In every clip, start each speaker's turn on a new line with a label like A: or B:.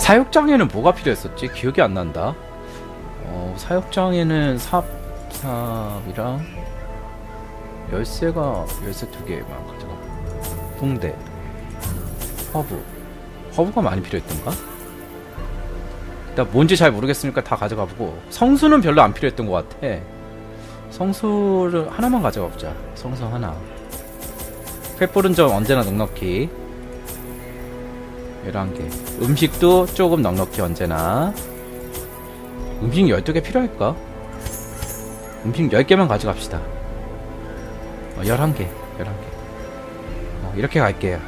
A: 사육장에는 뭐가 필요했었지? 기억이 안 난다. 어, 사육장에는 삽, 삽이랑 열쇠가 열쇠 두 개만 가져가. 붕대, 허브, 허브가 많이 필요했던가? 일단 뭔지 잘 모르겠으니까 다 가져가 보고 성수는 별로 안 필요했던 것 같아. 성수를 하나만 가져가 보자. 성수 하나. 횃불은 좀 언제나 넉넉히 11개 음식도 조금 넉넉히 언제나. 음식 12개 필요할까? 음식 10개만 가져갑시다. 어, 11개 11개. 어, 이렇게 갈게요.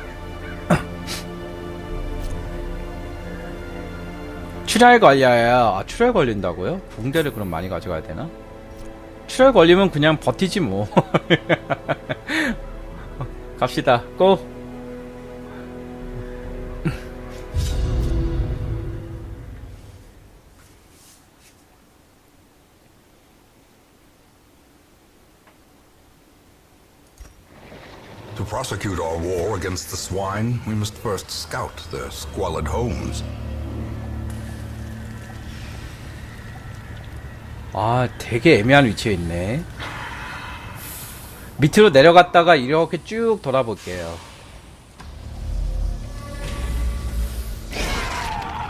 A: 출혈 걸려요 아, 출혈 걸린다고요? 붕대를 그럼 많이 가져가야 되나? 출혈 걸리면 그냥 버티지 뭐. 갑시다. 고
B: prosecute our war against the swine, we must first scout their squalid homes.
A: 아, 되게 애매한 위치에 있네. 밑으로 내려갔다가 이렇게 쭉 돌아볼게요.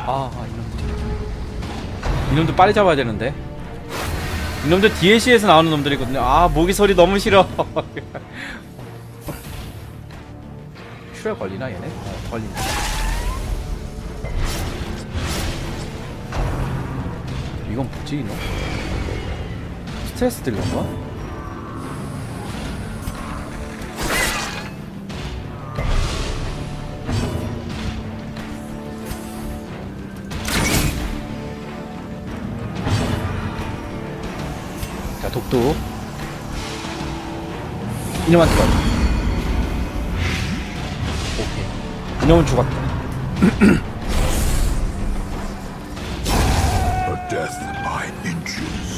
A: 아, 아, 이놈들. 이놈들 빨리 잡아야 되는데. 이놈들 DLC에서 나오는 놈들이거든요. 아, 모기 소리 너무 싫어. 출혈 걸리나, 얘네? 어, 걸린다. 이건 뭐지, 이놈? 스트레스 들던가? 자, 독도. 이놈한테 가. 이. 이놈은 죽었다.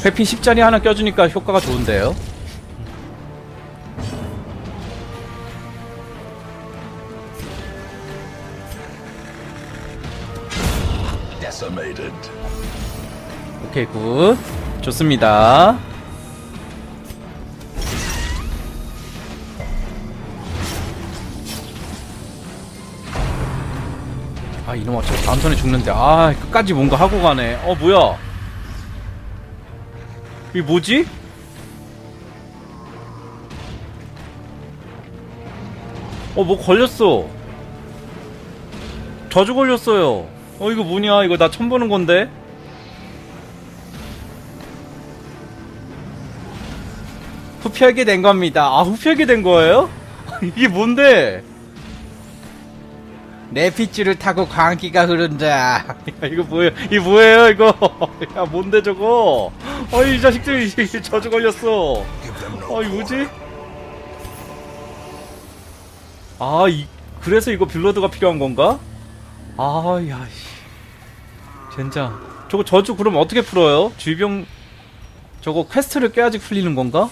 A: 회피 10짜리 하나 껴주니까 효과가 좋은데요. 오케이 굿 좋습니다 아 이놈 어차피 다음 턴에 죽는데 아 끝까지 뭔가 하고 가네 어 뭐야 이 뭐지? 어 뭐 걸렸어 저주 걸렸어요 어 이거 뭐냐 이거 나 처음 보는 건데 후피하게 된 겁니다. 아, 후피하게 된 거예요? 이게 뭔데? 내 핏줄을 타고 광기가 흐른다. 야, 이거 뭐예요? 이게 뭐예요, 이거? 야, 뭔데 저거? 어, 이 자식들 이 저주 걸렸어. 이
B: quarter.
A: 뭐지? 아, 이, 그래서 이거 빌러드가 필요한 건가? 아, 야, 씨. 젠장. 저거 저주 그럼 어떻게 풀어요? 주병, 저거 퀘스트를 깨야지 풀리는 건가?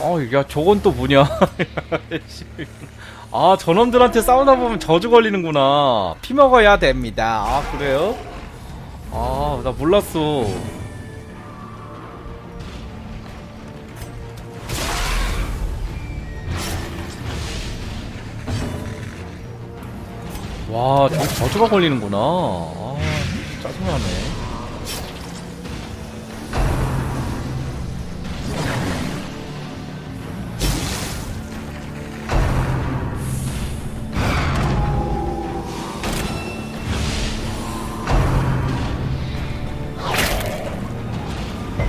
A: 어, 야, 저건 또 뭐냐? 씨. 아, 저놈들한테 싸우다 보면 저주 걸리는구나. 피 먹어야 됩니다. 아, 그래요? 아, 나 몰랐어. 와, 저 저주가 걸리는구나. 아, 짜증나네.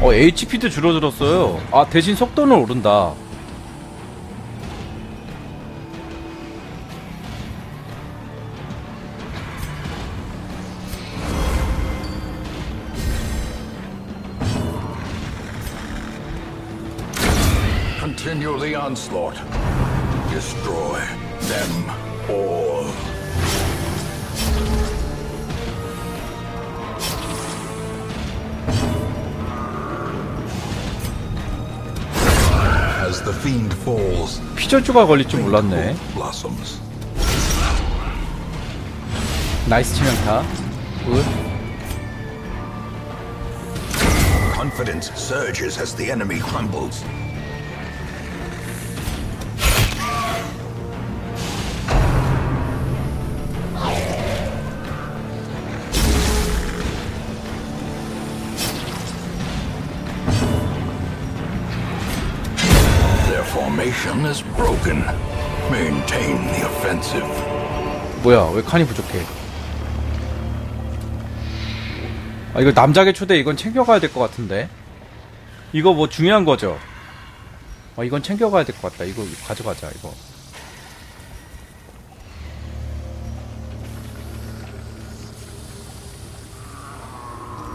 A: 어, HP도 줄어들었어요. 아, 대신 속도는 오른다.
B: The onslaught.
A: 피저주가 걸릴 줄 몰랐네. 나이스 치명타 굿
B: Confidence surges as the enemy crumbles. Formation is broken. Maintain the offensive.
A: 뭐야 왜 칸이 부족해? 아 이거 남작의 초대 이건 챙겨가야 될 것 같은데? 이거 뭐 중요한 거죠? 아 이건 챙겨가야 될 것 같다. 이거 가져가자 이거.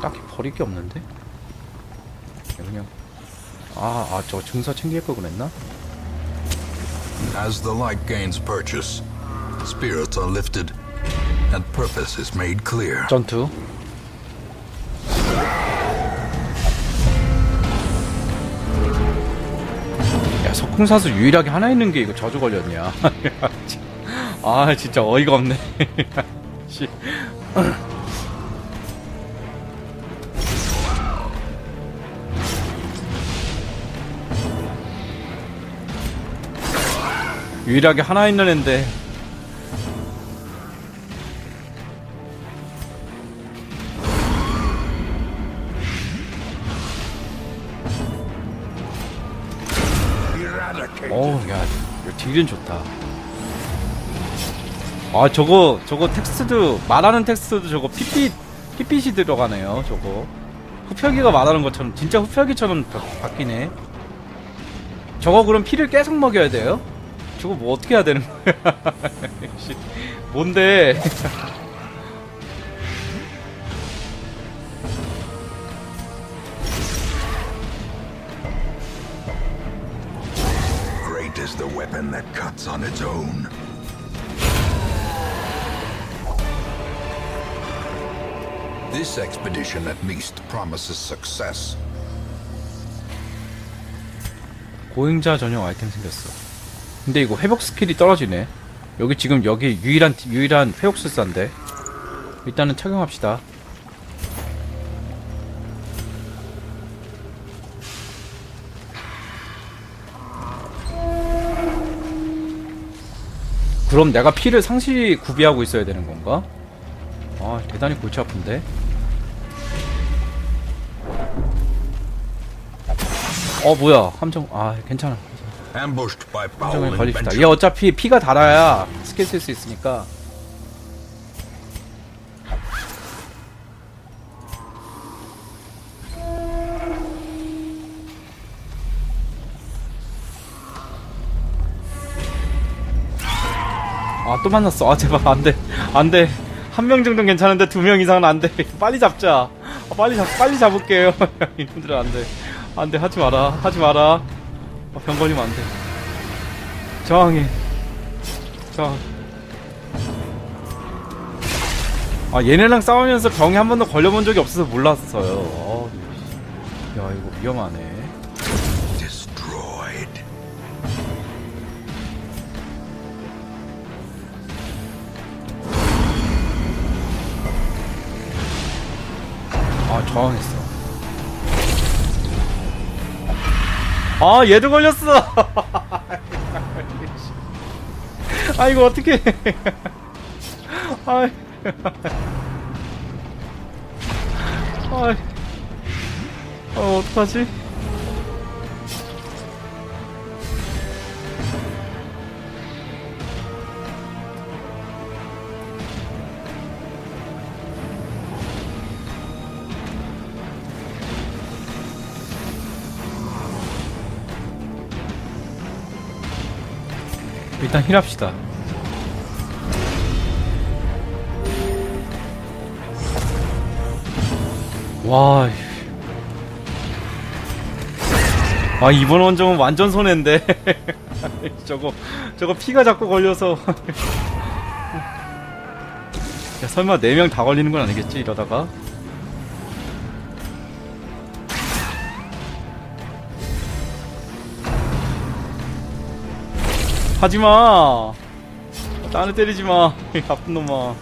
A: 딱히 버릴 게 없는데? 그냥 아아 저 증서 챙길 걸 그랬나
B: As the light gains purchase, spirits are lifted, and purpose is made clear.
A: 전투 야 석궁사수 유일하게 하나 있는 게 이거 저주 걸렸냐 아 진짜 어이가 없네 유일하게 하나 있는 앤데
B: Eradicate.
A: 어우 야 이거 딜은 좋다 아 저거 저거 텍스트도 말하는 텍스트도 저거 핏빛 핏빛이 들어가네요 저거 후펴기가 말하는 것처럼 진짜 후펴기처럼 바, 바뀌네 저거 그럼 피를 계속 먹여야 돼요? 저거 뭐 어떻게 해야 되는 거야 씨, 뭔데
B: Great is the weapon that cuts on its own. This expedition at least promises success.
A: 고행자 전용 아이템 생겼어. 근데 이거 회복 스킬이 떨어지네. 여기 지금 여기 유일한 유일한 회복 술사인데. 일단은 착용합시다. 그럼 내가 피를 상시 구비하고 있어야 되는 건가? 아 대단히 골치 아픈데. 어 뭐야 함정 아 괜찮아 함정에 걸립시다. 얘 어차피 피가 달아야 스킬 쓸 수 있으니까. 아 또 만났어. 아 제발 안돼. 안돼. 한 명 정도는 괜찮은데 두 명 이상은 안돼. 빨리 잡자. 아, 빨리 잡 빨리 잡을게요. 이놈들 안돼. 안돼. 하지 마라. 하지 마라 아, 병 걸리면 안돼. 저항해. 저항. 아 얘네랑 싸우면서 병이 한 번도 걸려본 적이 없어서 몰랐어요. 어, 야 이거 위험하네. 아 저항했어 아 얘도 걸렸어 아 이거 어떻게 아 아, 어 어떡하지? 일단 힐합시다. 와. 이- 아 이번 원정은 완전 손해인데. 저거 저거 피가 자꾸 걸려서. 야 설마 4명 다 걸리는 건 아니겠지 이러다가? 가지마. 나는 때리지마. 나쁜 놈아.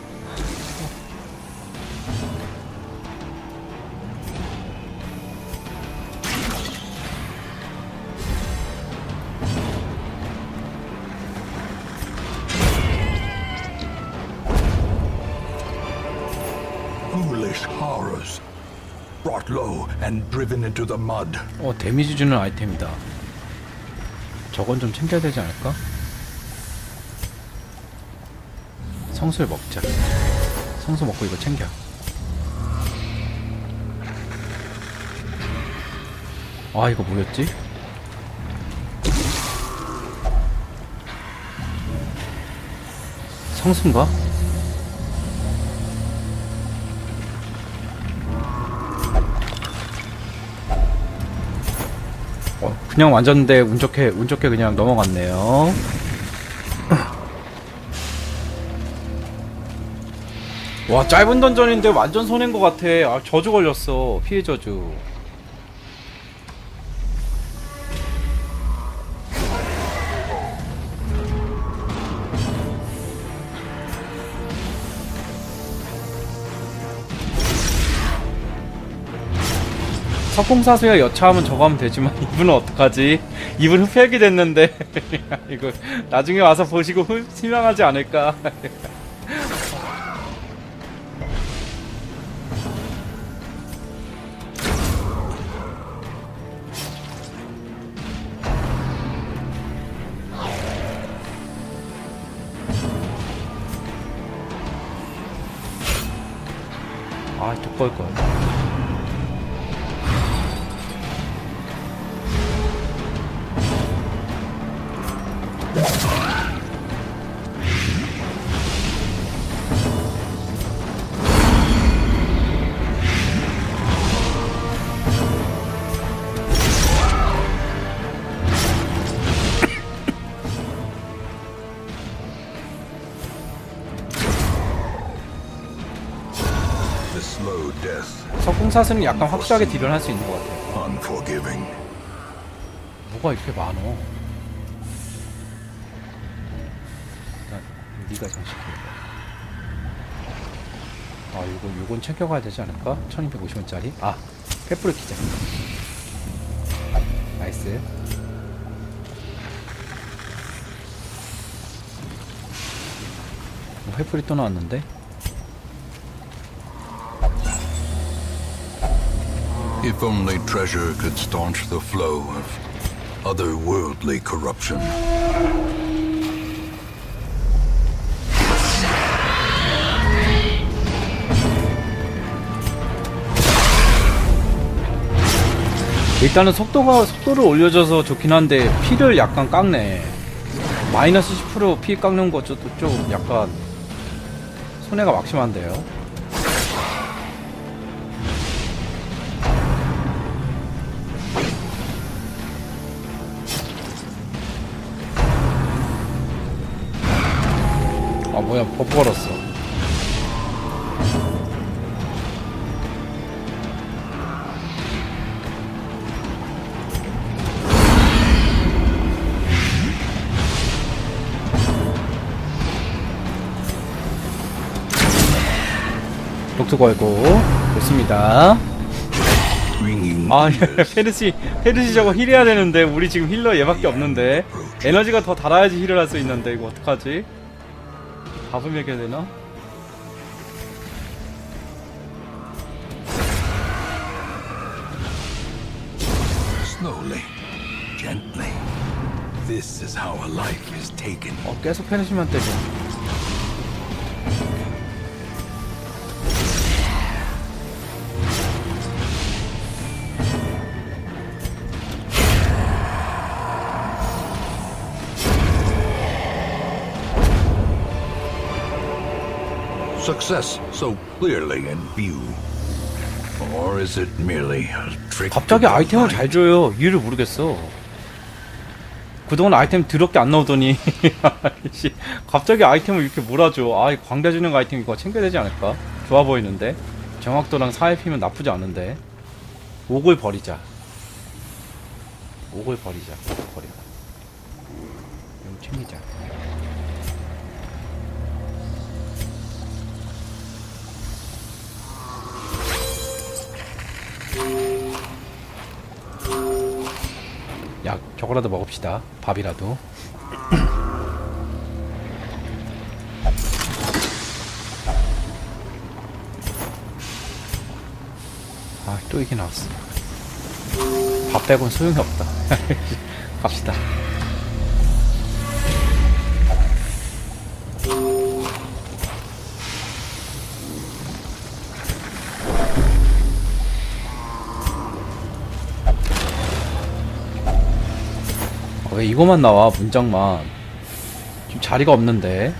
A: 어 데미지 주는 아이템이다. 저건 좀 챙겨야 되지 않을까? 성술 먹자 성수 먹고 이거 챙겨 아 이거 뭐였지? 성수인가? 어, 그냥 완전데 운 좋게 운 좋게 그냥 넘어갔네요. 와 짧은 던전인데 완전 손해인 것 같아. 아 저주 걸렸어 피해 저주. 석공사수야 여차하면 저거 하면 되지만 이분은 어떡하지? 이분 흡혈기 됐는데 이거 나중에 와서 보시고 흡- 실망하지 않을까? 아, 걸.
B: The
A: 석궁사수는 약간 확실하게 딜을 할 수 있는 것 같아요. 뭐가 이렇게 많어? 일단 네가 장식해. 아, 이거 요건 챙겨가야 되지 않을까? 1250원짜리. 아, 페프를 키자. 나이스. 어, 회풀이 또 나왔는데?
B: If only treasure could staunch the flow of otherworldly corruption.
A: 일단은 속도가 속도를 올려줘서 좋긴 한데 피를 약간 깎네. 마이너스 10%피 깎는 것도 좀 약간 손해가 막심한데요. 뭐야 버프 걸었어. 독트 걸고 좋습니다. 아
B: ears.
A: 페르시 페르시 저거 힐해야 되는데 우리 지금 힐러 얘밖에 없는데 에너지가 더 달아야지 힐을 할 수 있는데 이거 어떡하지? 밥을 먹여야 되나?
B: Slowly, gently. This is how a life is taken.
A: 어 계속 페르시만 때려.
B: Success so clearly in view. Or is it merely a trick?
A: 갑자기 아이템을? 잘 줘요. 이유를 모르겠어. 그동안 아이템 더럽게 안 나오더니 씨, 갑자기 아이템을 이렇게 몰아줘. 아, 이 광대 주는 아이템 이거 챙겨야 되지 않을까? 좋아 보이는데. 정확도랑 사회피면 나쁘지 않은데. 옥을 버리자. 옥을 버리자. 옥 버려. 이거 챙기자. 약 저거라도 먹읍시다. 밥이라도. 또 이게 나왔어. 밥 빼곤 소용이 없다. 갑시다. 왜 이거만 나와 문장만? 지금 자리가 없는데.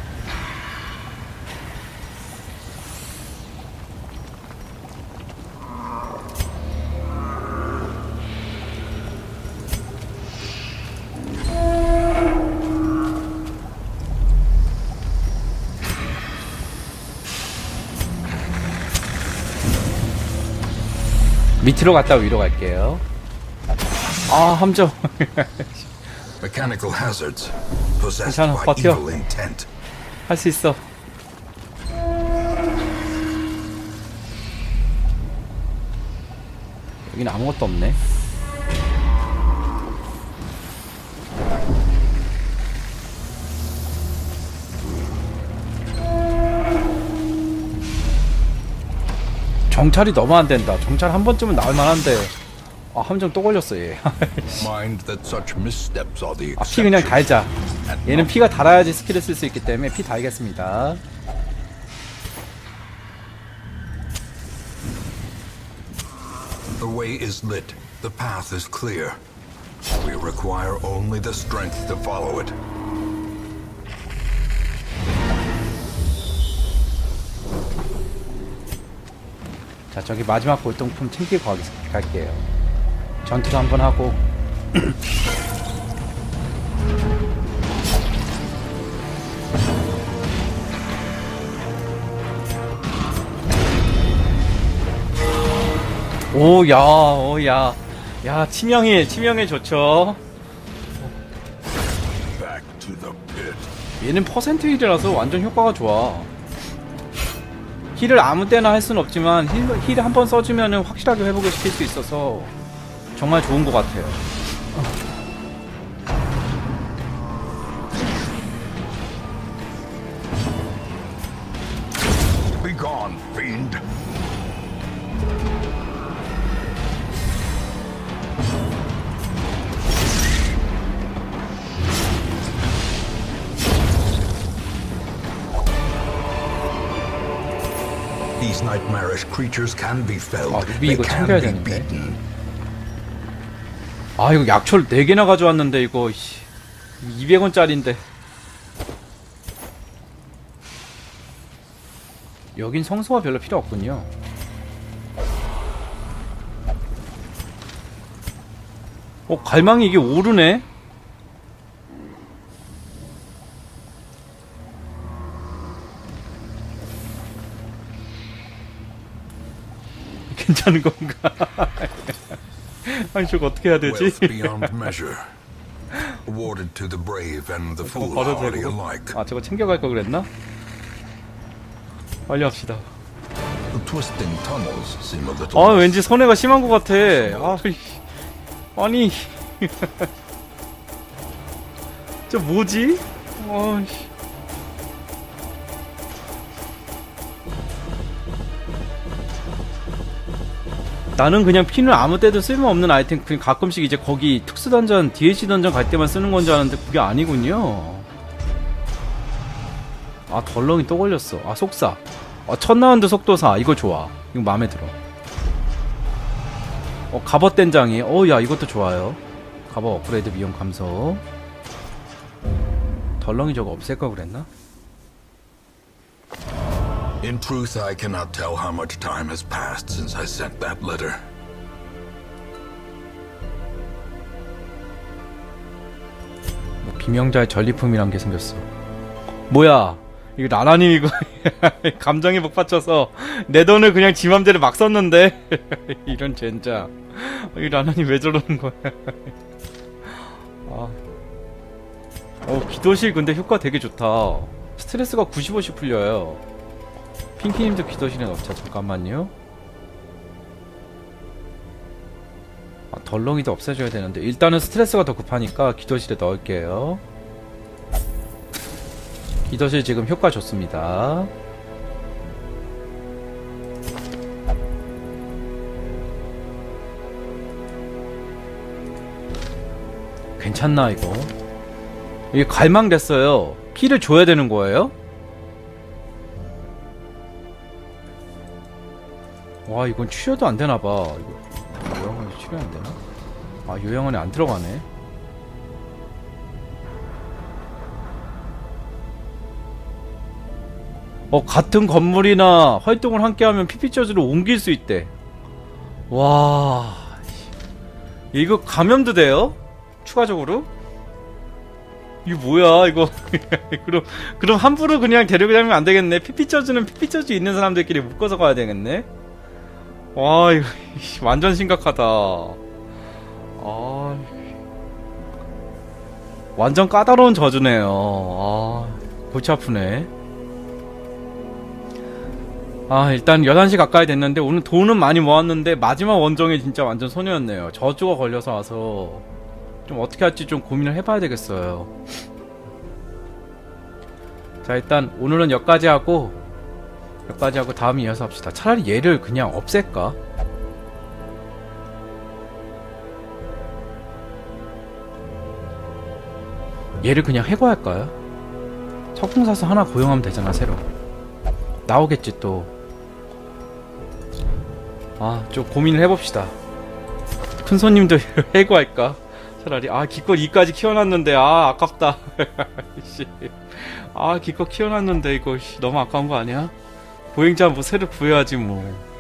A: 밑으로 갔다 위로 갈게요. 아 함정
B: Mechanical hazards possessed
A: 괜찮아,
B: by
A: 버텨.
B: evil intent.
A: 할 수 있어. 여기는 아무것도 없네. 정찰이 너무 안 된다. 정찰 한 번쯤은 나올 만한데. 아, 함정 또 걸렸어, 얘.
B: Mind that such missteps are the
A: 아, 피 그냥. 달자. 얘는 피가 달아야지 스킬을 쓸 수 있기 때문에 피 달겠습니다.
B: The way is lit. The path is clear. We require only the strength to follow it.
A: 자, 저기 마지막 골동품 챙기고 갈게요. 전투도 한번 하고. 오, 야, 오, 야. 야, 치명이, 치명이 좋죠. 얘는 퍼센트 힐이라서 완전 효과가 좋아. 힐을 아무 때나 할 수는 없지만 힐, 힐을 한번 써주면 확실하게 회복을 시킬 수 있어서 정말 좋은 것 같아요.
B: Be gone, fiend. These nightmarish creatures can be felled.
A: 아, 루비
B: they
A: 이거
B: can
A: 챙겨야
B: be
A: 되는데.
B: beaten.
A: 아 이거 약초를 4개나 가져왔는데 이거 200원짜리인데. 여긴 성소가 별로 필요 없군요. 어 갈망이 이게 오르네 저거 어떻게 해야 되지? 저거
B: foolhardy
A: 되고. 아 저거 챙겨갈 걸 그랬나? 빨리 합시다. 아 왠지 손해가 심한 것 같아 아, 이- 아니 저 뭐지? 아이 나는 그냥 피는 아무 때도 쓸모없는 아이템 그냥 가끔씩 이제 거기 특수 던전 DLC 던전 갈 때만 쓰는 건 줄 알았는데 그게 아니군요. 아 덜렁이 또 걸렸어. 아 속사. 어, 첫 라운드 속도사. 이거 좋아. 이거 마음에 들어. 어 갑옷 된장이. 어야 이것도 좋아요. 갑옷 업그레이드 비용 감소 덜렁이 저거 없앨 걸 그랬나?
B: In truth, I cannot tell how much time has passed since I sent that letter.
A: 뭐 비명자의 전리품이란 게 생겼어. 뭐야? 이거 라라님 이거 감정에 복받쳐서 내 돈을 그냥 지 맘대로 막 썼는데? 이런 젠장 이 라라님 왜 저러는 거야? 아. 어 기도실 근데 효과 되게 좋다. 스트레스가 95씩 풀려요 핑키님도 기도실에 없죠? 잠깐만요. 아, 덜렁이도 없애줘야 되는데. 일단은 스트레스가 더 급하니까 기도실에 넣을게요. 기도실 지금 효과 좋습니다. 괜찮나 이거? 이게 갈망됐어요. 피를 줘야 되는 거예요? 와 이건 치료도 안 되나 봐. 이거 요양원에 치료 안 되나? 아 요양원에 안 들어가네. 어 같은 건물이나 활동을 함께하면 피피저주를 옮길 수 있대. 와 이거 감염도 돼요? 추가적으로? 이거 뭐야 이거 그럼 그럼 함부로 그냥 데려가면 안 되겠네 피피저주는 피피저주 있는 사람들끼리 묶어서 가야 되겠네 와 이거 완전 심각하다. 아 완전 까다로운 저주네요. 아 골치 아프네. 아 일단 11시 가까이 됐는데 오늘 돈은 많이 모았는데 마지막 원정이 진짜 완전 손해였네요. 저주가 걸려서 와서 좀 어떻게 할지 좀 고민을 해봐야 되겠어요. 자 일단 오늘은 여기까지 하고 여기까지 하고 다음에 이어서 합시다 차라리 얘를 그냥 없앨까? 얘를 그냥 해고할까요? 석궁사서 하나 고용하면 되잖아 새로 나오겠지 또 아, 좀 고민을 해봅시다. 큰 손님도 해고할까? 차라리, 아, 기껏 이까지 키워놨는데, 아, 아깝다. 씨. 아, 기껏 키워놨는데, 이거, 씨, 너무 아까운 거 아니야? 보행자 뭐 새로 구해야지, 뭐.